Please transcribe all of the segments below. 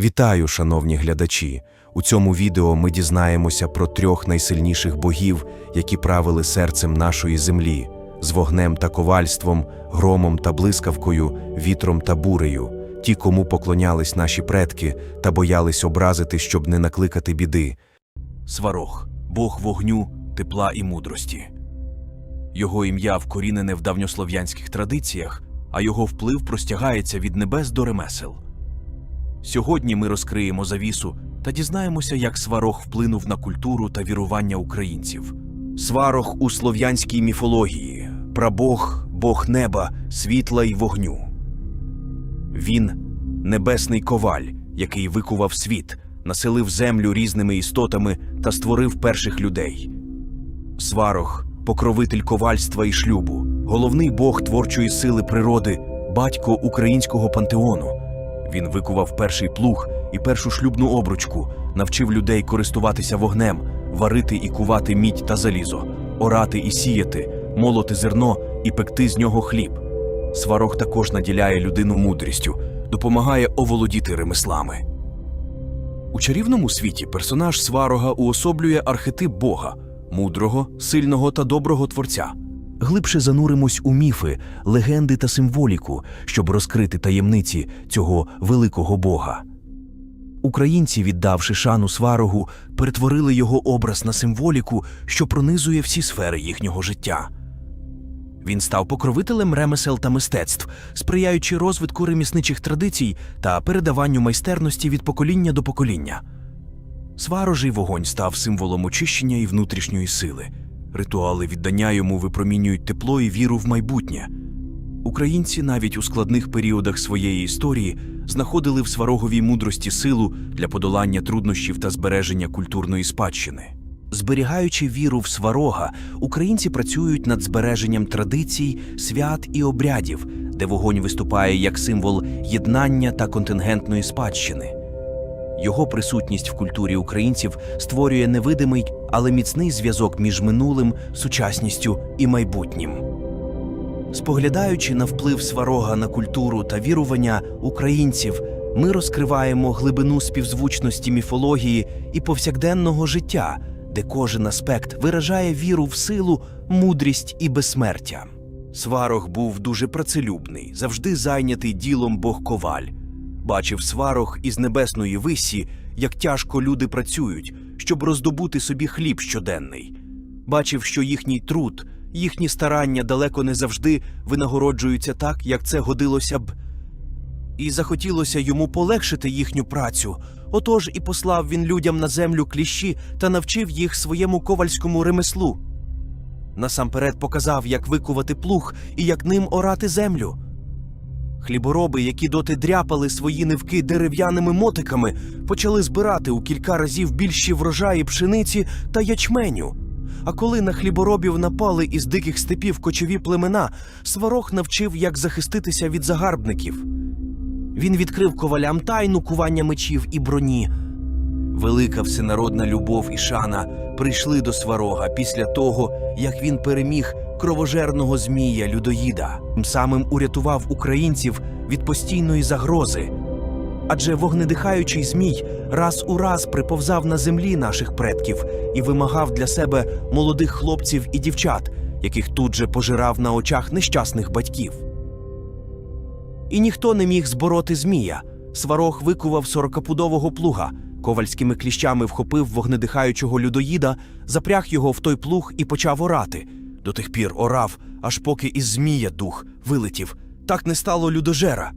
Вітаю, шановні глядачі! У цьому відео ми дізнаємося про трьох найсильніших богів, які правили серцем нашої землі з вогнем та ковальством, громом та блискавкою, вітром та бурею, ті, кому поклонялись наші предки та боялись образити, щоб не накликати біди. Сварог, бог вогню, тепла і мудрості. Його ім'я вкорінене в давньослов'янських традиціях, а його вплив простягається від небес до ремесел. Сьогодні ми розкриємо завісу та дізнаємося, як сварог вплинув на культуру та вірування українців. Сварог у слов'янській міфології прабог, бог неба, світла й вогню. Він небесний коваль, який викував світ, населив землю різними істотами та створив перших людей. Сварог покровитель ковальства і шлюбу, головний бог творчої сили природи, батько українського пантеону. Він викував перший плуг і першу шлюбну обручку, навчив людей користуватися вогнем, варити і кувати мідь та залізо, орати і сіяти, молоти зерно і пекти з нього хліб. Сварог також наділяє людину мудрістю, допомагає оволодіти ремеслами. У чарівному світі персонаж сварога уособлює архетип Бога, мудрого, сильного та доброго творця. Глибше зануримось у міфи, легенди та символіку, щоб розкрити таємниці цього великого Бога. Українці, віддавши шану сварогу, перетворили його образ на символіку, що пронизує всі сфери їхнього життя. Він став покровителем ремесел та мистецтв, сприяючи розвитку ремісничих традицій та передаванню майстерності від покоління до покоління. Сварожий вогонь став символом очищення і внутрішньої сили. Ритуали віддання йому випромінюють тепло і віру в майбутнє. Українці навіть у складних періодах своєї історії знаходили в свароговій мудрості силу для подолання труднощів та збереження культурної спадщини. Зберігаючи віру в сварога, українці працюють над збереженням традицій, свят і обрядів, де вогонь виступає як символ єднання та контингентної спадщини. Його присутність в культурі українців створює невидимий, але міцний зв'язок між минулим, сучасністю і майбутнім. Споглядаючи на вплив сварога на культуру та вірування українців, ми розкриваємо глибину співзвучності міфології і повсякденного життя, де кожен аспект виражає віру в силу, мудрість і безсмертя. Сварог був дуже працелюбний, завжди зайнятий ділом Бог Коваль. Бачив сварог із небесної висі, як тяжко люди працюють, щоб роздобути собі хліб щоденний. Бачив, що їхній труд, їхні старання далеко не завжди винагороджуються так, як це годилося б. І захотілося йому полегшити їхню працю. Отож і послав він людям на землю кліщі та навчив їх своєму ковальському ремеслу. Насамперед показав, як викувати плуг і як ним орати землю. Хлібороби, які доти дряпали свої нивки дерев'яними мотиками, почали збирати у кілька разів більші врожаї пшениці та ячменю. А коли на хліборобів напали із диких степів кочові племена, сварог навчив, як захиститися від загарбників. Він відкрив ковалям тайну кування мечів і броні. Велика всенародна любов і шана прийшли до сварога після того, як він переміг кровожерного змія людоїда, тим самим урятував українців від постійної загрози. Адже вогнедихаючий змій раз у раз приповзав на землі наших предків і вимагав для себе молодих хлопців і дівчат, яких тут же пожирав на очах нещасних батьків. І ніхто не міг збороти змія. Сварог викував сорокапудового плуга, ковальськими кліщами вхопив вогнедихаючого людоїда, запряг його в той плуг і почав орати. До тих пір орав, аж поки із змія дух вилетів. Так не стало людожера.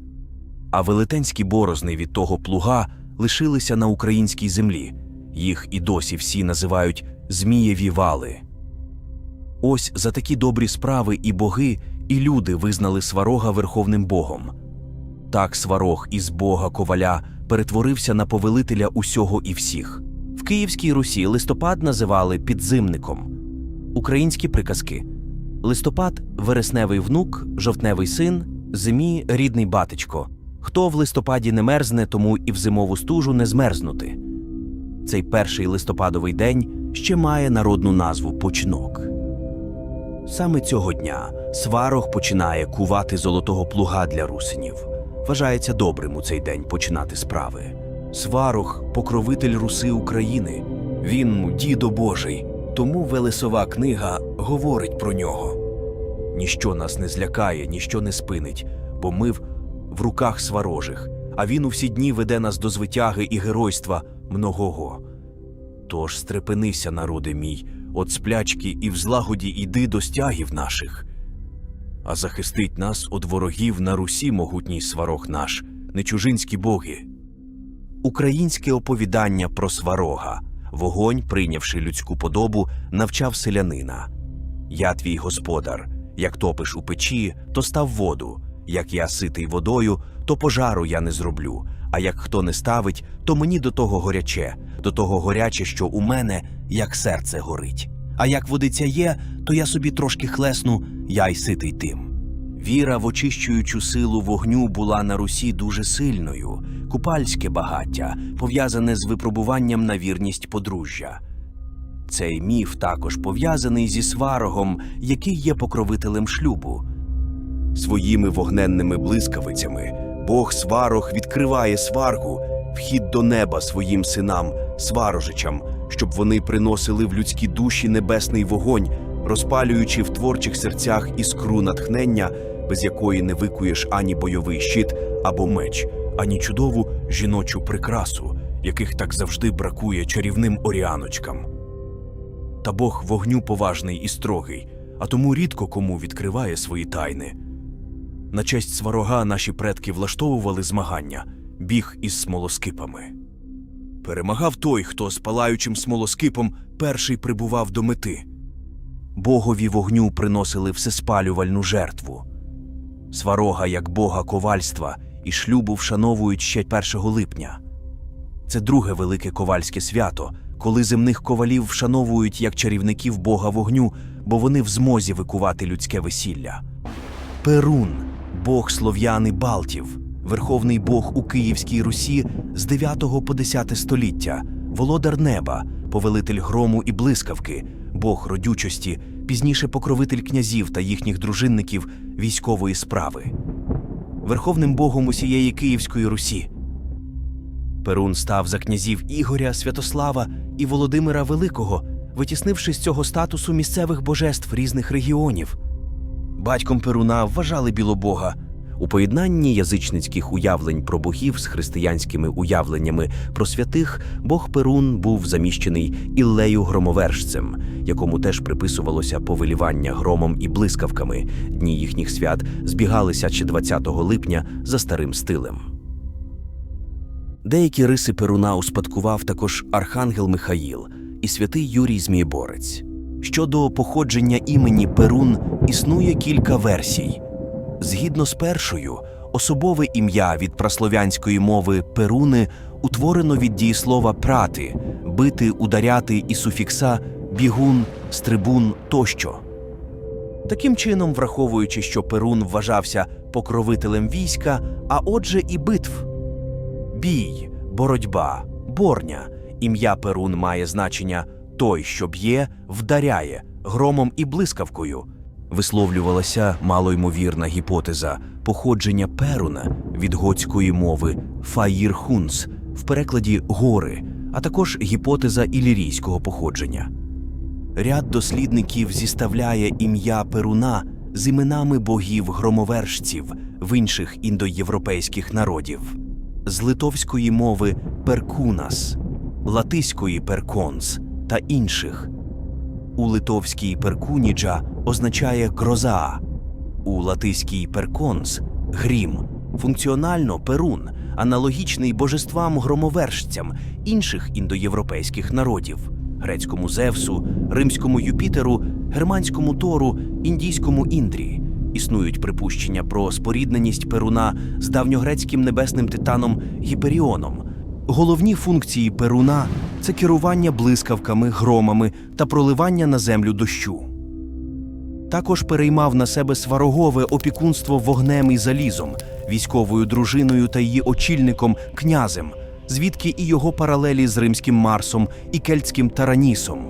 А велетенські борозни від того плуга лишилися на українській землі. Їх і досі всі називають Змієві вали. Ось за такі добрі справи і боги, і люди визнали сварога верховним богом. Так сварог із бога коваля перетворився на повелителя усього і всіх. В Київській Русі листопад називали підзимником. Українські приказки: листопад вересневий внук, жовтневий син, зимі рідний батечко. Хто в листопаді не мерзне, тому і в зимову стужу не змерзнути. Цей перший листопадовий день ще має народну назву почнок. Саме цього дня сварог починає кувати золотого плуга для русинів. Вважається добрим у цей день починати справи. Сварог покровитель руси України. Він дідо Божий, тому Велесова книга говорить про нього. Ніщо нас не злякає, ніщо не спинить, бо ми в, в руках сварожих, а він у всі дні веде нас до звитяги і геройства многого. Тож стрепенися, народи мій, от сплячки і в злагоді йди до стягів наших. А захистить нас од ворогів на Русі могутній сварог наш, не чужинські боги. Українське оповідання про сварога, вогонь, прийнявши людську подобу, навчав селянина. Я твій господар, як топиш у печі, то став воду, як я ситий водою, то пожару я не зроблю, а як хто не ставить, то мені до того горяче, до того горяче, що у мене як серце горить. А як водиця є, то я собі трошки хлесну, я й ситий тим. Віра в очищуючу силу вогню була на Русі дуже сильною, купальське багаття, пов'язане з випробуванням на вірність подружжя. Цей міф також пов'язаний зі сварогом, який є покровителем шлюбу. Своїми вогненними блискавицями Бог сварог відкриває сваргу, вхід до неба своїм синам, сварожичам, щоб вони приносили в людські душі небесний вогонь, розпалюючи в творчих серцях іскру натхнення, без якої не викуєш ані бойовий щит або меч, ані чудову жіночу прикрасу, яких так завжди бракує чарівним оріаночкам. Та Бог вогню поважний і строгий, а тому рідко кому відкриває свої тайни. На честь сварога наші предки влаштовували змагання, біг із смолоскипами. Перемагав той, хто з палаючим смолоскипом перший прибував до мети. Богові вогню приносили всеспалювальну жертву. Сварога як бога ковальства і шлюбу вшановують ще 1 липня. Це друге велике ковальське свято, коли земних ковалів вшановують як чарівників бога вогню, бо вони в змозі викувати людське весілля. Перун, бог слов'яни Балтів, верховний бог у Київській Русі з 9 по 10 століття, володар неба, повелитель грому і блискавки, бог родючості, пізніше покровитель князів та їхніх дружинників військової справи. Верховним богом усієї Київської Русі. Перун став за князів Ігоря, Святослава і Володимира Великого, витіснивши з цього статусу місцевих божеств різних регіонів. Батьком Перуна вважали білобога. У поєднанні язичницьких уявлень про богів з християнськими уявленнями про святих Бог Перун був заміщений Іллею громовержцем, якому теж приписувалося повелівання громом і блискавками. Дні їхніх свят збігалися ще 20 липня за старим стилем. Деякі риси Перуна успадкував також архангел Михаїл і святий Юрій Змієборець. Щодо походження імені Перун існує кілька версій. Згідно з першою, особове ім'я від праслов'янської мови перуни утворено від дієслова прати, бити, ударяти і суфікса бігун, стрибун тощо. Таким чином, враховуючи, що Перун вважався покровителем війська, а отже і битв. Бій, боротьба, борня. Ім'я Перун має значення той, що б'є, вдаряє громом і блискавкою. Висловлювалася малоймовірна гіпотеза походження Перуна від готської мови Фаїрхунс в перекладі гори, а також гіпотеза ілірійського походження. Ряд дослідників зіставляє ім'я Перуна з іменами богів-громовержців в інших індоєвропейських народів з литовської мови перкунас, латиської перконс та інших. У литовській перкуніджа означає гроза, у латиській перконс грім, функціонально перун, аналогічний божествам громовержцям інших індоєвропейських народів грецькому Зевсу, римському Юпітеру, германському Тору, індійському Індрі. Існують припущення про спорідненість Перуна з давньогрецьким небесним титаном Гіперіоном. Головні функції Перуна це керування блискавками, громами та проливання на землю дощу. Також переймав на себе сварогове опікунство вогнем і залізом, військовою дружиною та її очільником князем, звідки і його паралелі з римським Марсом і кельтським Таранісом.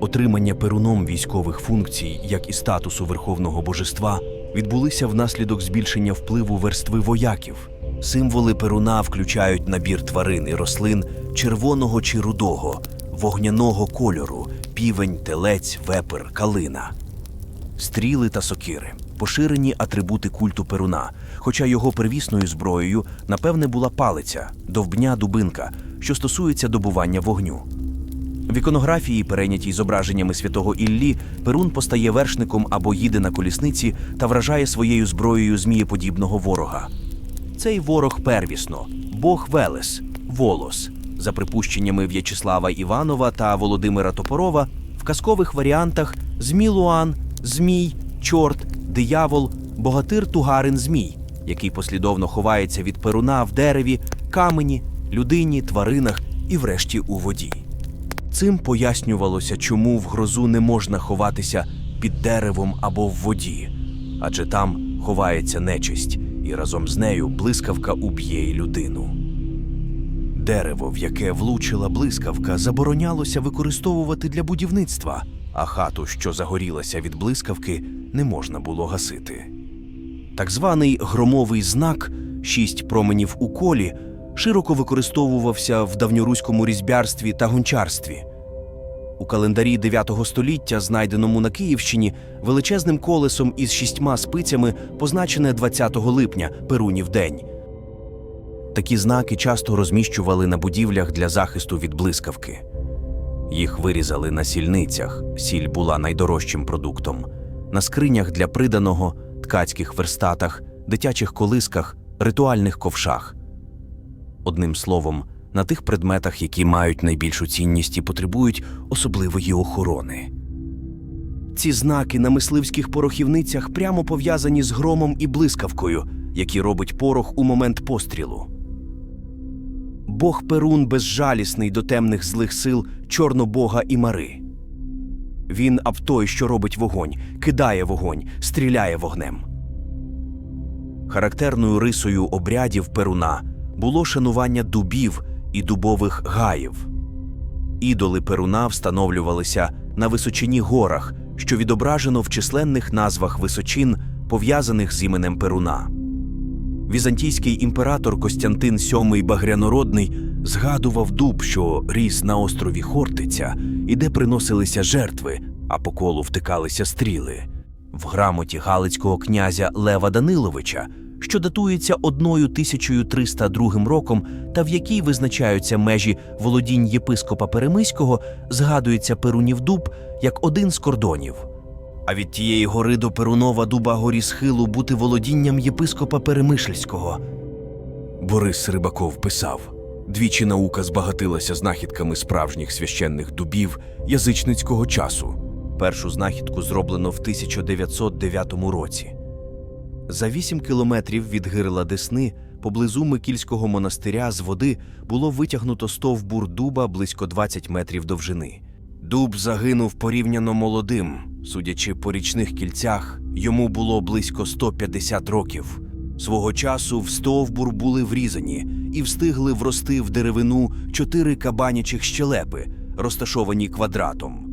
Отримання перуном військових функцій, як і статусу верховного божества, відбулися внаслідок збільшення впливу верстви вояків. Символи Перуна включають набір тварин і рослин червоного чи рудого, вогняного кольору, півень, телець, вепер, калина. Стріли та сокири поширені атрибути культу Перуна, хоча його первісною зброєю, напевне, була палиця, довбня дубинка, що стосується добування вогню. В іконографії, перейнятій зображеннями святого Іллі, Перун постає вершником або їде на колісниці та вражає своєю зброєю змієподібного ворога. Цей ворог первісно, Бог Велес, Волос, за припущеннями В'ячеслава Іванова та Володимира Топорова, в казкових варіантах Змілуан, Змій, Чорт, Диявол, Богатир Тугарин Змій, який послідовно ховається від перуна в дереві, камені, людині, тваринах і врешті у воді. Цим пояснювалося, чому в грозу не можна ховатися під деревом або в воді, адже там ховається нечисть, і разом з нею блискавка уб'є й людину. Дерево, в яке влучила блискавка, заборонялося використовувати для будівництва, а хату, що загорілася від блискавки, не можна було гасити. Так званий громовий знак шість променів у колі широко використовувався в давньоруському різьбярстві та гончарстві. У календарі 9 століття, знайденому на Київщині, величезним колесом із шістьма спицями позначене 20 липня Перунів день. Такі знаки часто розміщували на будівлях для захисту від блискавки. Їх вирізали на сільницях, сіль була найдорожчим продуктом, на скринях для приданого, ткацьких верстатах, дитячих колисках, ритуальних ковшах. Одним словом, на тих предметах, які мають найбільшу цінність і потребують особливої охорони. Ці знаки на мисливських порохівницях прямо пов'язані з громом і блискавкою, які робить порох у момент пострілу. Бог Перун безжалісний до темних злих сил Чорнобога і Мари. Він аб той, що робить вогонь, кидає вогонь, стріляє вогнем. Характерною рисою обрядів Перуна було шанування дубів і дубових гаїв. Ідоли Перуна встановлювалися на височині горах, що відображено в численних назвах височин, пов'язаних з іменем Перуна. Візантійський імператор Костянтин VII Багрянородний згадував дуб, що ріс на острові Хортиця, і де приносилися жертви, а по колу втикалися стріли. В грамоті Галицького князя Лева Даниловича, що датується 1302 роком, та в якій визначаються межі володінь єпископа Перемиського, згадується Перунів дуб як один з кордонів. А від тієї гори до Перунова дуба горі схилу бути володінням єпископа Перемишльського. Борис Рибаков писав: двічі наука збагатилася знахідками справжніх священних дубів язичницького часу. Першу знахідку зроблено в 1909 році. За 8 кілометрів від гирла Десни, поблизу Микільського монастиря з води було витягнуто стовбур дуба близько 20 метрів довжини. Дуб загинув порівняно молодим. Судячи по річних кільцях, йому було близько 150 років. Свого часу в стовбур були врізані і встигли врости в деревину чотири кабанячих щелепи, розташовані квадратом.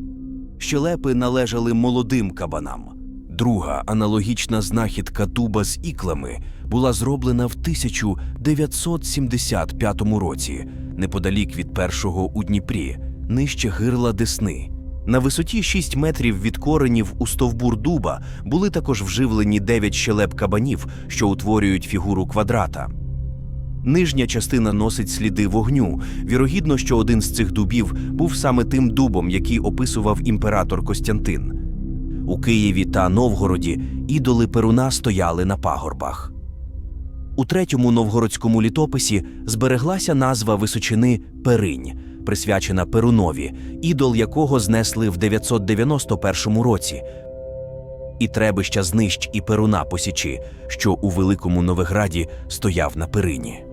Щелепи належали молодим кабанам. Друга аналогічна знахідка дуба з іклами була зроблена в 1975 році, неподалік від першого у Дніпрі, нижче гирла Десни. На висоті 6 метрів від коренів у стовбур дуба були також вживлені 9 щелеп кабанів, що утворюють фігуру квадрата. Нижня частина носить сліди вогню. Вірогідно, що один з цих дубів був саме тим дубом, який описував імператор Костянтин. У Києві та Новгороді ідоли Перуна стояли на пагорбах. У третьому новгородському літописі збереглася назва височини Перинь, присвячена Перунові, ідол якого знесли в 991 році. І требища знищ і Перуна посічі, що у Великому Новиграді стояв на Перині.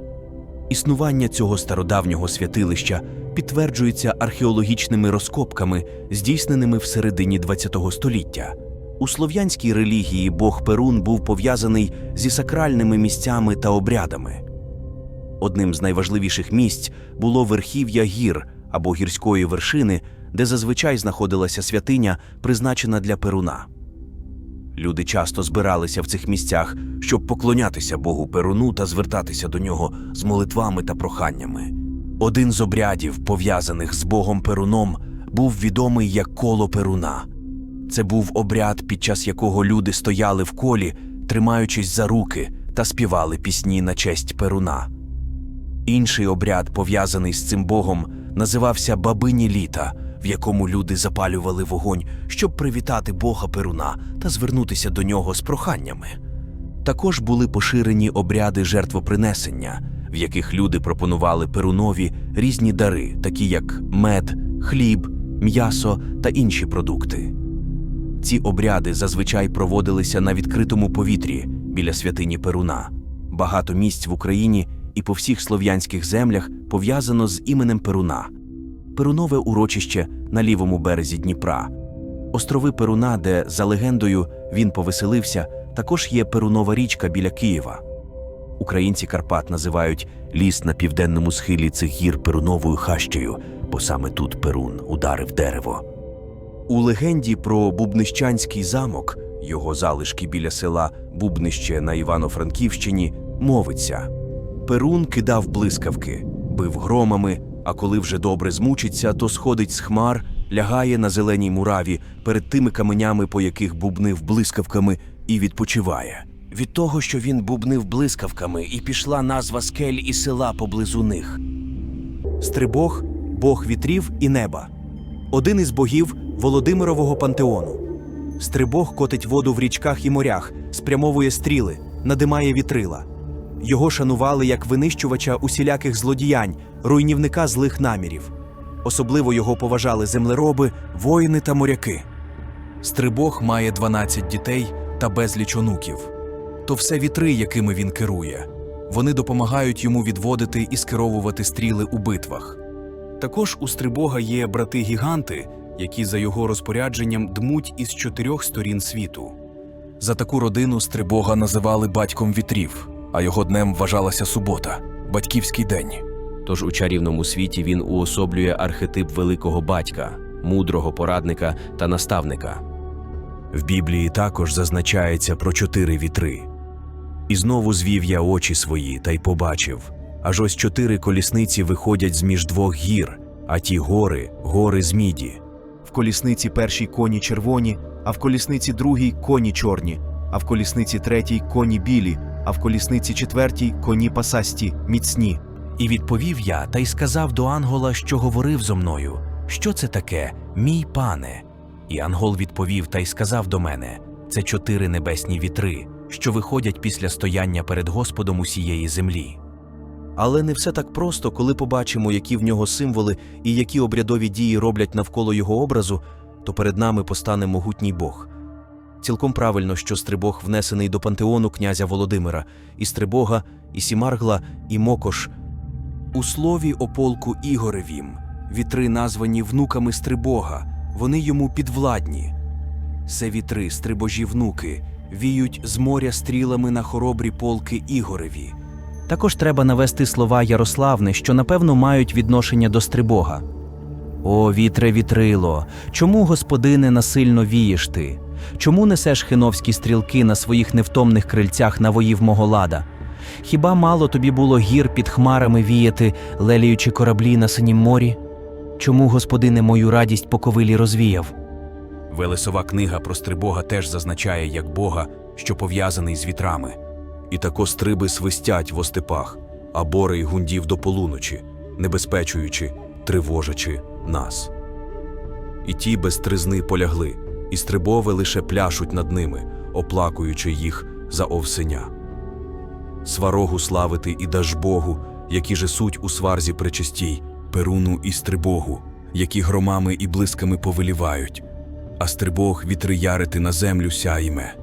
Існування цього стародавнього святилища підтверджується археологічними розкопками, здійсненими в середині ХХ століття. У слов'янській релігії Бог Перун був пов'язаний зі сакральними місцями та обрядами. Одним з найважливіших місць було верхів'я гір або гірської вершини, де зазвичай знаходилася святиня, призначена для Перуна. Люди часто збиралися в цих місцях, щоб поклонятися Богу Перуну та звертатися до нього з молитвами та проханнями. Один з обрядів, пов'язаних з Богом Перуном, був відомий як коло Перуна. Це був обряд, під час якого люди стояли в колі, тримаючись за руки та співали пісні на честь Перуна. Інший обряд, пов'язаний з цим богом, називався Бабині літа, в якому люди запалювали вогонь, щоб привітати Бога Перуна та звернутися до нього з проханнями. Також були поширені обряди жертвопринесення, в яких люди пропонували Перунові різні дари, такі як мед, хліб, м'ясо та інші продукти. Ці обряди зазвичай проводилися на відкритому повітрі біля святині Перуна. Багато місць в Україні і по всіх слов'янських землях пов'язано з іменем Перуна. Перунове урочище на лівому березі Дніпра. Острови Перуна, де, за легендою, він повеселився, також є Перунова річка біля Києва. Українці Карпат називають ліс на південному схилі цих гір Перуновою хащею, бо саме тут Перун ударив дерево. У легенді про Бубнищанський замок, його залишки біля села Бубнище на Івано-Франківщині, мовиться: Перун кидав блискавки, бив громами, а коли вже добре змучиться, то сходить з хмар, лягає на зеленій мураві перед тими каменями, по яких бубнив блискавками, і відпочиває. Від того, що він бубнив блискавками, і пішла назва скель і села поблизу них. Стрибог бог вітрів і неба один із богів Володимирового пантеону. Стрибог котить воду в річках і морях, спрямовує стріли, надимає вітрила. Його шанували як винищувача усіляких злодіянь, руйнівника злих намірів. Особливо його поважали землероби, воїни та моряки. Стрибог має 12 дітей та безліч онуків. То все вітри, якими він керує. Вони допомагають йому відводити і скеровувати стріли у битвах. Також у Стрибога є брати-гіганти, які за його розпорядженням дмуть із чотирьох сторін світу. За таку родину Стрибога називали батьком вітрів, а його днем вважалася субота батьківський день. Тож у чарівному світі він уособлює архетип великого батька, мудрого порадника та наставника. В Біблії також зазначається про чотири вітри. І знову звів я очі свої та й побачив. Аж ось чотири колісниці виходять з між двох гір, а ті гори гори з міді. В колісниці першій коні червоні, а в колісниці другій коні чорні, а в колісниці третій коні білі, а в колісниці четвертій коні пасасті, міцні. І відповів я та й сказав до ангола, що говорив зо мною: Що це таке, мій пане? І ангол відповів та й сказав до мене: Це чотири небесні вітри, що виходять після стояння перед Господом усієї землі. Але не все так просто, коли побачимо, які в нього символи і які обрядові дії роблять навколо його образу, то перед нами постане могутній Бог. Цілком правильно, що Стрибог внесений до пантеону князя Володимира, і Стрибога, і Сімаргла, і Мокош. У слові о полку Ігоревім вітри названі внуками Стрибога, вони йому підвладні. Це вітри, стрибожі внуки, віють з моря стрілами на хоробрі полки Ігореві. Також треба навести слова Ярославни, що напевно мають відношення до Стрибога. О, вітре вітрило, чому, господине, насильно вієш ти? Чому несеш хиновські стрілки на своїх невтомних крильцях на воїв мого лада? Хіба мало тобі було гір під хмарами віяти, леліючи кораблі на синім морі? Чому, господине, мою радість по ковилі розвіяв? Велесова книга про Стрибога теж зазначає як Бога, що пов'язаний з вітрами. І тако стриби свистять в остепах, а бори й гундів до полуночі, небезпечуючи, тривожачи нас. І ті без тризни полягли, і стрибови лише пляшуть над ними, оплакуючи їх за овсеня. Сварогу славити і Дажбогу, які же суть у сварзі пречистій, Перуну і Стрибогу, які громами і блисками повелівають, а Стрибог вітри ярити на землю сяйме.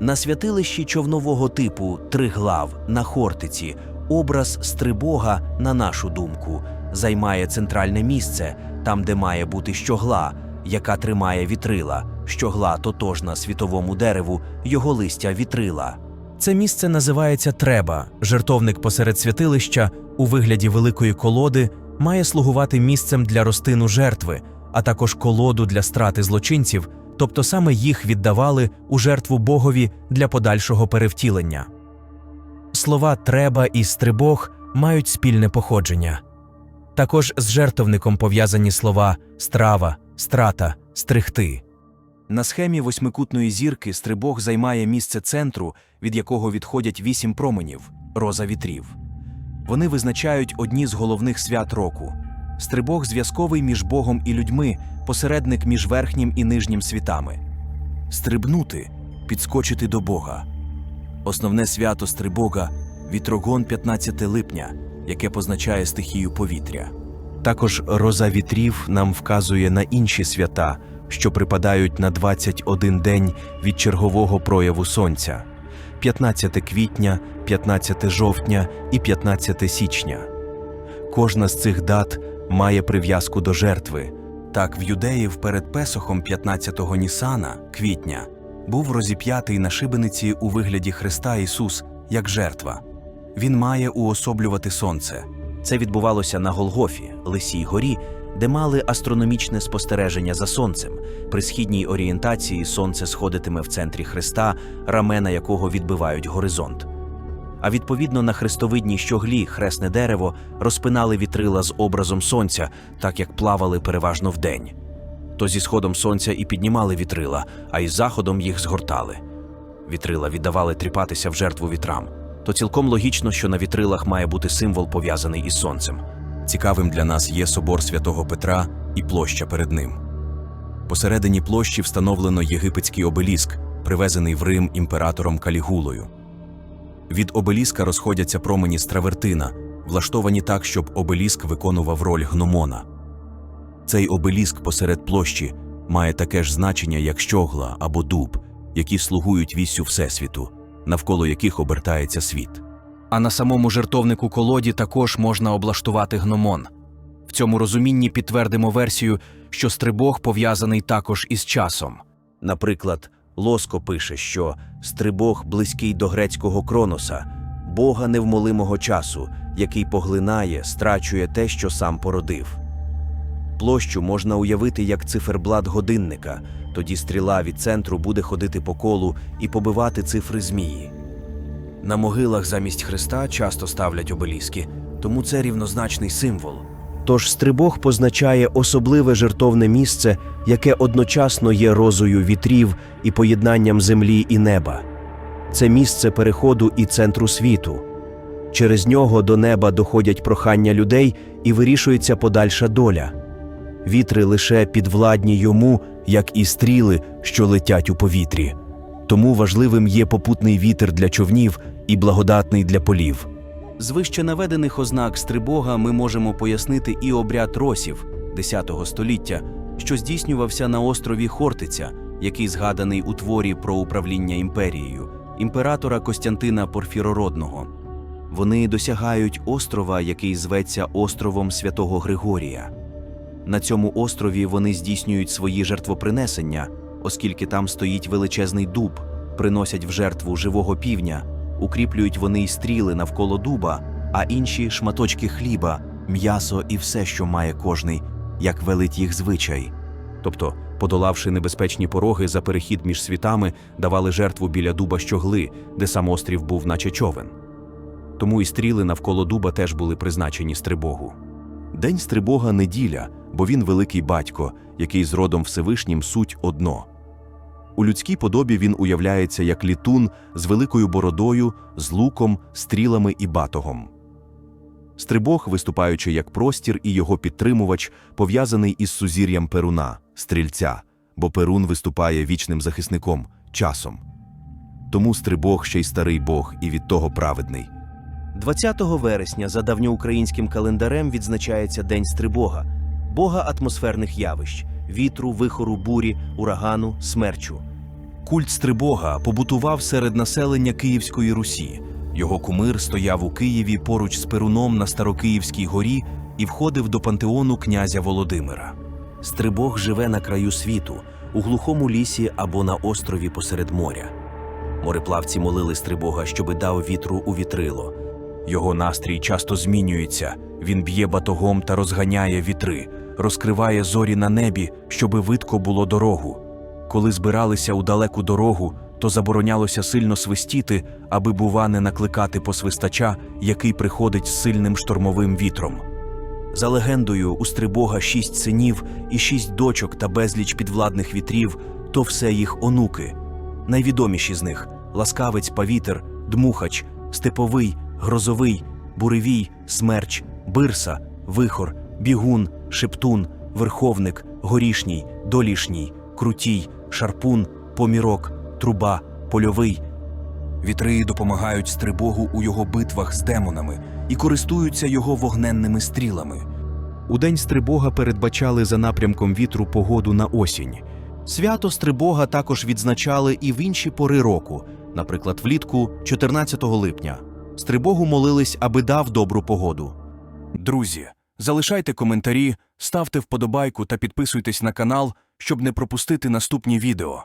На святилищі човнового типу Триглав на Хортиці образ Стрибога, на нашу думку, займає центральне місце, там, де має бути щогла, яка тримає вітрила. Щогла тотожна світовому дереву, його листя вітрила. Це місце називається Треба. Жертовник посеред святилища у вигляді великої колоди має слугувати місцем для розтину жертви, а також колоду для страти злочинців тобто саме їх віддавали у жертву Богові для подальшого перевтілення. Слова треба і стрибог мають спільне походження. Також з жертовником пов'язані слова страва, страта, стригти. На схемі восьмикутної зірки стрибог займає місце центру, від якого відходять вісім променів роза вітрів. Вони визначають одні з головних свят року. Стрибог зв'язковий між Богом і людьми, посередник між верхнім і нижнім світами. Стрибнути підскочити до Бога. Основне свято Стрибога вітрогон 15 липня, яке позначає стихію повітря. Також роза вітрів нам вказує на інші свята, що припадають на 21 день від чергового прояву сонця 15 квітня, 15 жовтня і 15 січня. Кожна з цих дат має прив'язку до жертви. Так, в юдеїв перед Песохом 15-го Нісана, квітня, був розіп'ятий на шибениці у вигляді Христа Ісус як жертва. Він має уособлювати сонце. Це відбувалося на Голгофі, Лисій горі, де мали астрономічне спостереження за сонцем. При східній орієнтації сонце сходитиме в центрі Христа, рамена якого відбивають горизонт. А відповідно на хрестовидній щоглі хресне дерево розпинали вітрила з образом сонця, так як плавали переважно вдень. То зі сходом сонця і піднімали вітрила, а із заходом їх згортали. Вітрила віддавали тріпатися в жертву вітрам. То цілком логічно, що на вітрилах має бути символ пов'язаний із сонцем. Цікавим для нас є собор святого Петра і площа перед ним. Посередині площі встановлено єгипетський обеліск, привезений в Рим імператором Калігулою. Від обеліска розходяться промені з травертина, влаштовані так, щоб обеліск виконував роль гномона. Цей обеліск посеред площі має таке ж значення, як щогла або дуб, які слугують віссю Всесвіту, навколо яких обертається світ. А на самому жертовнику колоді також можна облаштувати гномон. В цьому розумінні підтвердимо версію, що стрибог пов'язаний також із часом. Наприклад, Лоско пише, що стрибог близький до грецького кроноса, бога невмолимого часу, який поглинає, страчує те, що сам породив. Площу можна уявити як циферблат годинника, тоді стріла від центру буде ходити по колу і побивати цифри змії. На могилах замість Христа часто ставлять обеліски, тому це рівнозначний символ. Тож стрибог позначає особливе жертовне місце, яке одночасно є розою вітрів і поєднанням землі і неба. Це місце переходу і центру світу. Через нього до неба доходять прохання людей і вирішується подальша доля. Вітри лише підвладні йому, як і стріли, що летять у повітрі. Тому важливим є попутний вітер для човнів і благодатний для полів. З вище наведених ознак стрибога ми можемо пояснити і обряд росів X століття, що здійснювався на острові Хортиця, який згаданий у творі про управління імперією, імператора Костянтина Порфірородного. Вони досягають острова, який зветься островом Святого Григорія. На цьому острові вони здійснюють свої жертвопринесення, оскільки там стоїть величезний дуб, приносять в жертву живого півня, укріплюють вони й стріли навколо дуба, а інші шматочки хліба, м'ясо і все, що має кожний, як велить їх звичай. Тобто, подолавши небезпечні пороги за перехід між світами, давали жертву біля дуба щогли, де сам острів був, наче човен. Тому і стріли навколо дуба теж були призначені стрибогу. День стрибога неділя, бо він великий батько, який з родом Всевишнім суть одно. У людській подобі він уявляється як літун з великою бородою, з луком, стрілами і батогом. Стрибог, виступаючи як простір і його підтримувач, пов'язаний із сузір'ям Перуна, стрільця, бо Перун виступає вічним захисником, часом. Тому стрибог ще й старий Бог і від того праведний. 20 вересня за давньоукраїнським календарем відзначається День Стрибога, бога атмосферних явищ, вітру, вихору, бурі, урагану, смерчу. Культ Стрибога побутував серед населення Київської Русі. Його кумир стояв у Києві поруч з Перуном на Старокиївській горі і входив до пантеону князя Володимира. Стрибог живе на краю світу, у глухому лісі або на острові посеред моря. Мореплавці молили Стрибога, щоби дав вітру у вітрило. Його настрій часто змінюється. Він б'є батогом та розганяє вітри, розкриває зорі на небі, щоби видко було дорогу. Коли збиралися у далеку дорогу, то заборонялося сильно свистіти, аби, бува, не накликати посвистача, який приходить з сильним штормовим вітром. За легендою, у Стрибога шість синів і шість дочок та безліч підвладних вітрів, то все їх онуки. Найвідоміші з них ласкавець, павітер, дмухач, степовий, грозовий, буревій, смерч, бирса, вихор, бігун, шептун, верховник, горішній, долішній, крутій, шарпун, помірок, труба, польовий. Вітри допомагають Стрибогу у його битвах з демонами і користуються його вогненними стрілами. У день Стрибога передбачали за напрямком вітру погоду на осінь. Свято Стрибога також відзначали і в інші пори року, наприклад, влітку 14 липня. Стрибогу молились, аби дав добру погоду. Друзі, залишайте коментарі, ставте вподобайку та підписуйтесь на канал, щоб не пропустити наступні відео.